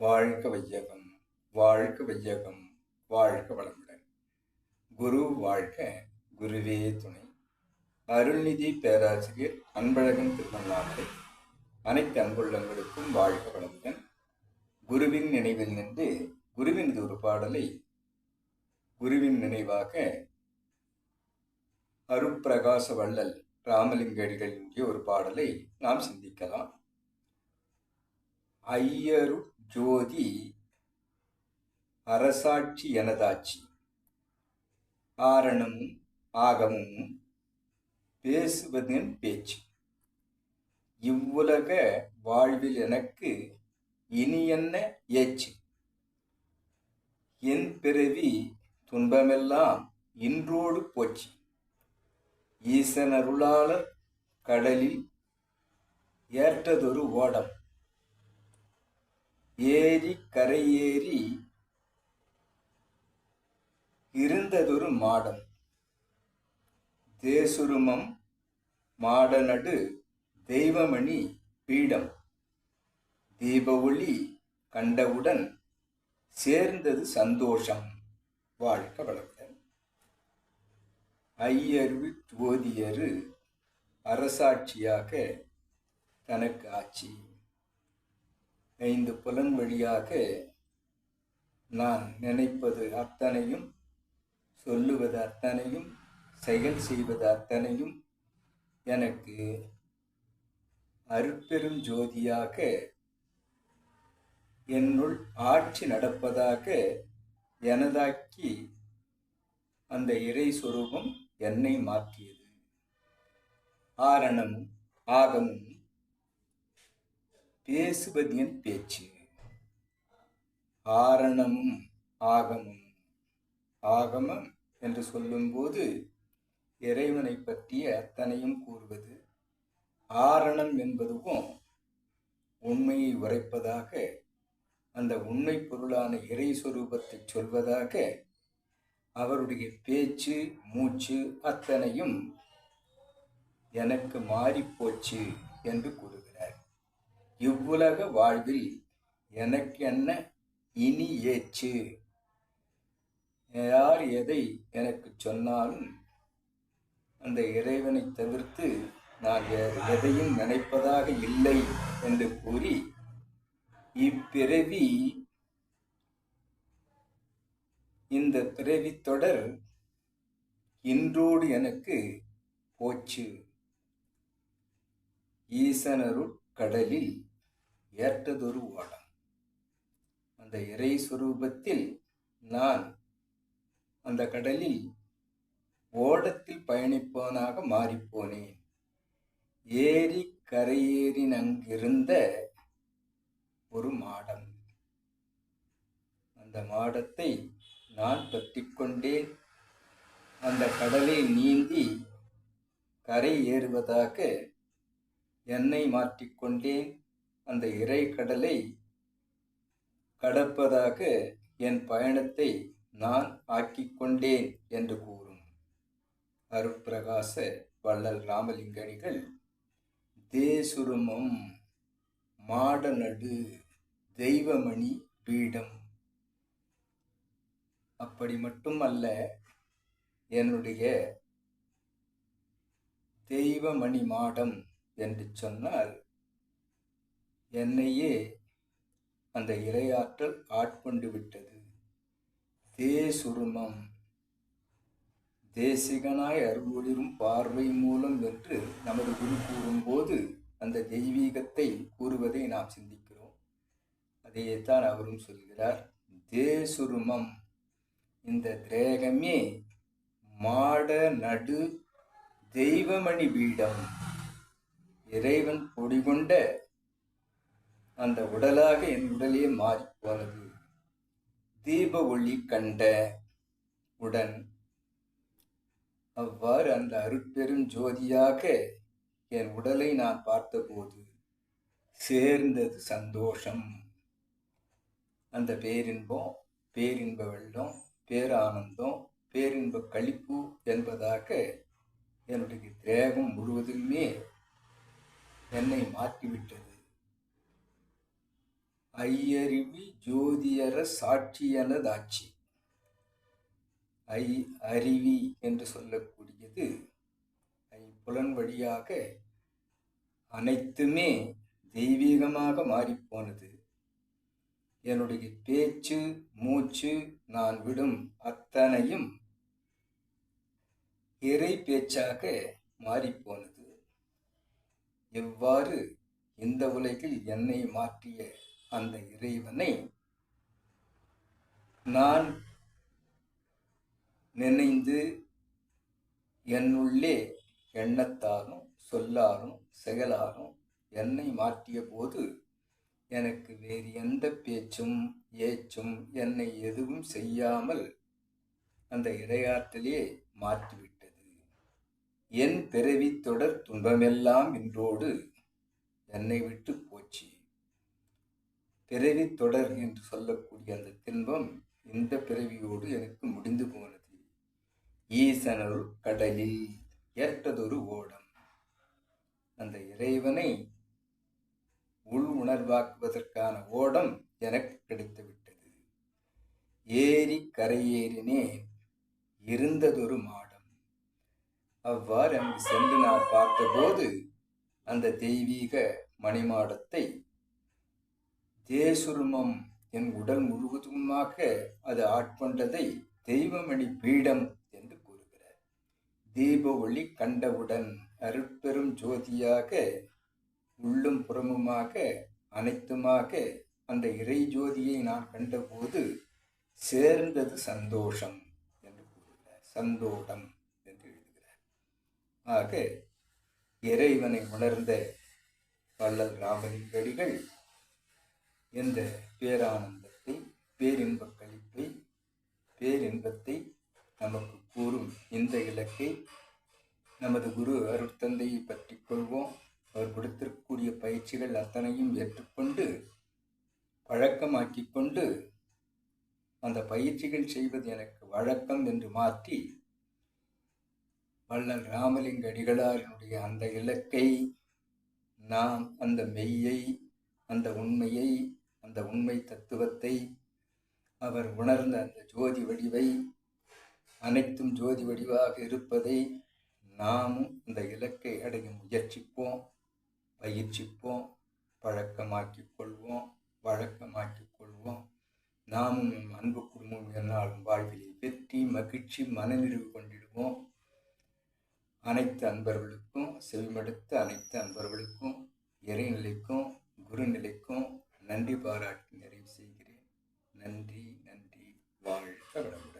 வாழ்க வையகம் வாழ்க வையகம் வாழ்க வளமுடன். குரு வாழ்க குருவே துணை. அருள்நிதி பேராசிரியர் அன்பழகன் திருமணாமலை அனைத்து அன்புள்ளங்களுக்கும் வாழ்க வளமுடன். குருவின் நினைவில் நின்று குருவின் ஒரு பாடலை குருவின் நினைவாக அருப்பிரகாச வள்ளல் ராமலிங்கடிகள் என்கிற ஒரு பாடலை நாம் சிந்திக்கலாம். ஐயரு ஜோதி அரசாட்சி எனதாட்சி காரணம் ஆகமும் பேசுவதன் பேச்சு. இவ்வுலக வாழ்வில் எனக்கு இனி என்ன ஏச்சு? என் பிறவி துன்பமெல்லாம் இன்றோடு போச்சு. ஈசனருளாளர் கடலில் ஏற்றதொரு ஓடம். ஏரி கரையேறி இருந்ததொரு மாடம் தேசுருமம் மாடநடு தெய்வமணி பீடம். தீப ஒளி கண்டவுடன் சேர்ந்தது சந்தோஷம். வாழ்க வளர்த்தன் ஐயரு ஜோதியரு அரசாட்சியாக தனக்கு ஆட்சி. ஐந்து புலன் வழியாக நான் நினைப்பது அத்தனையும் சொல்லுவது அத்தனையும் செயல் செய்வது அத்தனையும் எனக்கு அருட்பெரும் ஜோதியாக என்னுள் ஆட்சி நடப்பதாக எனதாக்கி அந்த இறை சொரூபம் என்னை மாற்றியது. ஆரணமும் ஆகமும் பேசுவதின் பேச்சு. ஆரணமும் ஆகமும். ஆகமம் என்று சொல்லும்போது இறைவனை பற்றிய அத்தனையும் கூறுவது ஆரணம் என்பதுவும் உண்மையை உரைப்பதாக அந்த உண்மை பொருளான இறை சொரூபத்தை சொல்வதாக அவருடைய பேச்சு மூச்சு அத்தனையும் எனக்கு மாறிப்போச்சு என்று கூறுகிறார். இவ்வுலக வாழ்வில் எனக்கு என்ன இனி ஏச்சு யார் எதை எனக்கு சொன்னாலும் அந்த இறைவனை தவிர்த்து நான் எதையும் நினைப்பதாக இல்லை என்று கூறி இப்பிறவி இந்த பிறவி தொடர் இன்றோடு எனக்கு போச்சு. ஈசனருட் கடலில் ஏற்றதொரு ஓடம். அந்த இறை சுரூபத்தில் நான் அந்த கடலில் ஓடத்தில் பயணிப்பவனாக மாறிப்போனேன். ஏரி கரையேறின் அங்கிருந்த ஒரு மாடம். அந்த மாடத்தை நான் பற்றிக்கொண்டேன். அந்த கடலை நீந்தி கரை ஏறுவதாக என்னை மாற்றிக்கொண்டேன். அந்த இறை கடலை கடப்பதாக என் பயணத்தை நான் ஆக்கிக்கொண்டேன் என்று கூறும். அருப்பிரகாச வள்ளல் ராமலிங்கடிகள் தேசுருமம் மாடநடு தெய்வமணி பீடம். அப்படி மட்டும் அல்ல என்னுடைய தெய்வமணி மாடம் என்று சொன்னால் என்னையே அந்த இரையாற்றல் ஆட்கொண்டு விட்டது. தேசுருமம் தேசிகனாய் அருள்ஒளிரும் பார்வை மூலம் என்று நமது குரு கூறும்போது அந்த தெய்வீகத்தை கூறுவதை நாம் சிந்திக்கிறோம். அதையேத்தான் அவரும் சொல்கிறார். தேசுருமம் இந்த திரேகமே மாட நடு தெய்வமணி பீடம். இறைவன் பொடிகொண்ட அந்த உடலாக என் உடலே போனது. தீப ஒளி கண்ட உடன் அவ்வாறு அந்த அருட்பெரும் ஜோதியாக என் உடலை நான் பார்த்தபோது சேர்ந்தது சந்தோஷம். அந்த பேரின்பம் பேரின்ப வெள்ளம் பேரானந்தம் பேரின்ப கழிப்பு என்பதாக என்னுடைய தேகம் முழுவதுமே என்னை மாற்றிவிட்டது. ஐயறிவி ஜோதியர சாட்சியனதாட்சி ஐ அறிவி என்று சொல்லக்கூடியது ஐப்புலன் வழியாக அனைத்துமே தெய்வீகமாக மாறிப்போனது. என்னுடைய பேச்சு மூச்சு நான் விடும் அத்தனையும் இறை பேச்சாக மாறிப்போனது. எவ்வாறு இந்த உலகில் என்னை மாற்றிய அந்த இறைவனை நான் நினைந்து என்னுள்ளே எண்ணத்தாரும் சொல்லாரும் செயலாரும் என்னை மாற்றிய போது எனக்கு வேறு எந்த பேச்சும் ஏச்சும் என்னை எதுவும் செய்யாமல் அந்த இரையாற்றலே மாற்றிவிட்டது. என் பிறவி தொடர் துன்பமெல்லாம் இன்றோடு என்னை விட்டு போச்சு. பிறவி தொடர் என்று சொல்லக்கூடிய அந்த தின்பம் இந்த பிறவியோடு எனக்கு முடிந்து போனது. ஈசனருள் கடலில் ஏற்றதொரு ஓடம். அந்த இறைவனை உள் உணர்வாக்குவதற்கான ஓடம் எனக்கு கிடைத்துவிட்டது. ஏரி கரையேறினேன் இருந்ததொரு மாடம். அவ்வாறு அங்கு சென்று நான் பார்த்தபோது அந்த தெய்வீக மணிமாடத்தை தேசுருமம் என் உடல் முழுவதுமாக அது ஆட்கொண்டதை தெய்வமணி பீடம் என்று கூறுகிறார். தீப ஒளி கண்டவுடன் அருட்பெரும் ஜோதியாக உள்ளும் புறமுமாக அனைத்துமாக அந்த இறை ஜோதியை நான் கண்டபோது சேர்ந்தது சந்தோஷம் என்று கூறுகிறார். சந்தோடம் என்று எழுதுகிறார். ஆக இறைவனை உணர்ந்த வள்ளல் ராமலிங்கடிகள் என்ற பேரானந்தத்தை பேரின்பக் கழிப்பை பேரின்பத்தை நமக்கு கூறும் இந்த இலக்கை நமது குரு அருட்தந்தையை பற்றி கொள்வோம். அவர் கொடுத்திருக்கக்கூடிய பயிற்சிகள் அத்தனையும் ஏற்றுக்கொண்டு பழக்கமாக்கிக் கொண்டு அந்த பயிற்சிகள் செய்வது எனக்கு வழக்கம் என்று மாற்றி வள்ளல் ராமலிங்க அடிகளாரினுடைய அந்த இலக்கை நாம் அந்த மெய்யை அந்த உண்மையை அந்த உண்மை தத்துவத்தை அவர் உணர்ந்த அந்த ஜோதி வடிவை அனைத்தும் ஜோதி வடிவாக இருப்பதை நாமும் இந்த இலக்கை அடைய முயற்சிப்போம் பயிற்சிப்போம் பழக்கமாக்கிக் கொள்வோம் வழக்கமாக்கிக் கொள்வோம். நாமும் நம் அன்பு குடும்பம் என்னாலும் வாழ்விலே வெற்றி மகிழ்ச்சி மனநிறைவு கொண்டிடுவோம். அனைத்து அன்பர்களுக்கும் செவிமடுத்த அனைத்து அன்பர்களுக்கும் இறைநிலைக்கும் குருநிலைக்கும் நன்றி பாராட்டி நிறைவு செய்கிறேன். நன்றி நன்றி. வாழ்க வளமுடன்.